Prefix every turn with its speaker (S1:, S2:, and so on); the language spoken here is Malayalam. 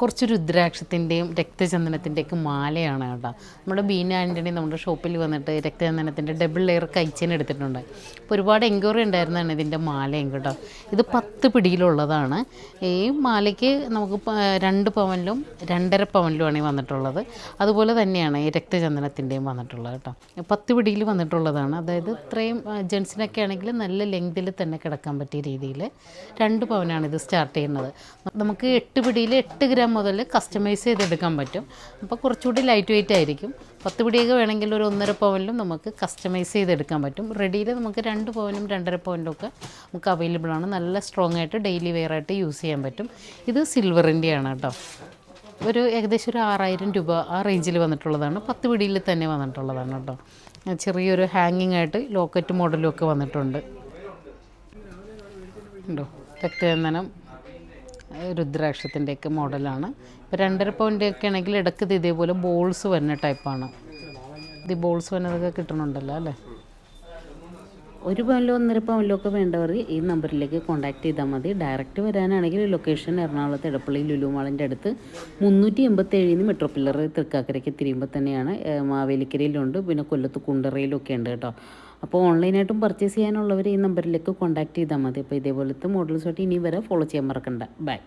S1: കുറച്ച് രുദ്രാക്ഷത്തിന്റെയും രക്തചന്ദനത്തിന്റെയൊക്കെ മാലയാണ് കേട്ടോ. നമ്മുടെ ബീന ആന്റണി നമ്മുടെ ഷോപ്പിൽ വന്നിട്ട് രക്തചന്ദനത്തിന്റെ ഡബിൾ ലെയർ കൈച്ചേന് എടുത്തിട്ടുണ്ട്. അപ്പോൾ ഒരുപാട് എൻക്വയറി ഉണ്ടായിരുന്നതാണ് ഇതിന്റെ മാലയും കേട്ടോ. ഇത് പത്ത് പിടിയിലുള്ളതാണ്. ഈ മാലയ്ക്ക് നമുക്ക് രണ്ട് പവനിലും രണ്ടര പവനിലുമാണ് ഈ വന്നിട്ടുള്ളത്. അതുപോലെ തന്നെയാണ് ഈ രക്തചന്ദനത്തിന്റെയും വന്നിട്ടുള്ളത് കേട്ടോ. പത്ത് പിടിയിൽ വന്നിട്ടുള്ളതാണ്. അതായത് ഇത്രയും ജെൻസിനൊക്കെ ആണെങ്കിൽ നല്ല ലെങ്തിൽ തന്നെ കിടക്കാൻ പറ്റിയ രീതിയിൽ രണ്ട് പവനാണ് ഇത് സ്റ്റാർട്ട് ചെയ്യുന്നത്. നമുക്ക് എട്ട് പിടിയിൽ എട്ട് ഗ്രാം മുതൽ കസ്റ്റമൈസ് ചെയ്തെടുക്കാൻ പറ്റും. അപ്പോൾ കുറച്ചുകൂടി ലൈറ്റ് വെയിറ്റ് ആയിരിക്കും. പത്ത് പിടിയൊക്കെ വേണമെങ്കിൽ ഒരു ഒന്നര പവനിലും നമുക്ക് കസ്റ്റമൈസ് ചെയ്തെടുക്കാൻ പറ്റും. റെഡിയിൽ നമുക്ക് രണ്ട് പവനും രണ്ടര പവനിലും ഒക്കെ നമുക്ക് അവൈലബിൾ ആണ്. നല്ല സ്ട്രോങ് ആയിട്ട് ഡെയിലി വെയർ ആയിട്ട് യൂസ് ചെയ്യാൻ പറ്റും. ഇത് സിൽവറിന്റെ ആണ് കേട്ടോ. ഒരു ഏകദേശം ഒരു ആറായിരം രൂപ ആ റേഞ്ചിൽ വന്നിട്ടുള്ളതാണ്. പത്ത് പിടിയിൽ തന്നെ വന്നിട്ടുള്ളതാണ് കേട്ടോ. ചെറിയൊരു ഹാങ്ങിങ് ആയിട്ട് ലോക്കറ്റ് മോഡലും ഒക്കെ വന്നിട്ടുണ്ട്. ഉണ്ടോ? രക്തചന്ദനം രുദ്രാക്ഷത്തിന്റെയൊക്കെ മോഡലാണ്. ഇപ്പോൾ രണ്ടര ഒക്കെ ആണെങ്കിൽ ഇടയ്ക്ക് ഇത് ഇതേപോലെ ബോൾസ് വരുന്ന ടൈപ്പാണ്. ഇത് ബോൾസ് വരുന്നതൊക്കെ കിട്ടണുണ്ടല്ലോ അല്ലേ? ഒരു പവനിലോ ഒന്നര പവനിലോ ഒക്കെ വേണ്ടവർ ഈ നമ്പറിലേക്ക് കോൺടാക്ട് ചെയ്താൽ മതി. ഡയറക്റ്റ് വരാനാണെങ്കിൽ ലൊക്കേഷൻ എറണാകുളത്ത് എടപ്പള്ളി ലുലുമാളിന്റെ അടുത്ത് മുന്നൂറ്റി എൺപത്തേഴിന് മെട്രോ പില്ലർ തൃക്കാക്കരയ്ക്ക് തിരിയുമ്പോൾ തന്നെയാണ് മാവേലിക്കരയിലുണ്ട് പിന്നെ കൊല്ലത്ത് കുണ്ടറയിലൊക്കെ ഉണ്ട് കേട്ടോ. അപ്പോൾ ഓൺലൈനായിട്ടും പർച്ചേസ് ചെയ്യാനുള്ളവർ ഈ നമ്പറിലേക്ക് കോൺടാക്ട് ചെയ്താൽ മതി. അപ്പോൾ ഇതേപോലത്തെ മോഡൽസായിട്ട് ഇനി വരെ ഫോളോ ചെയ്യാൻ മറക്കണ്ട. ബൈ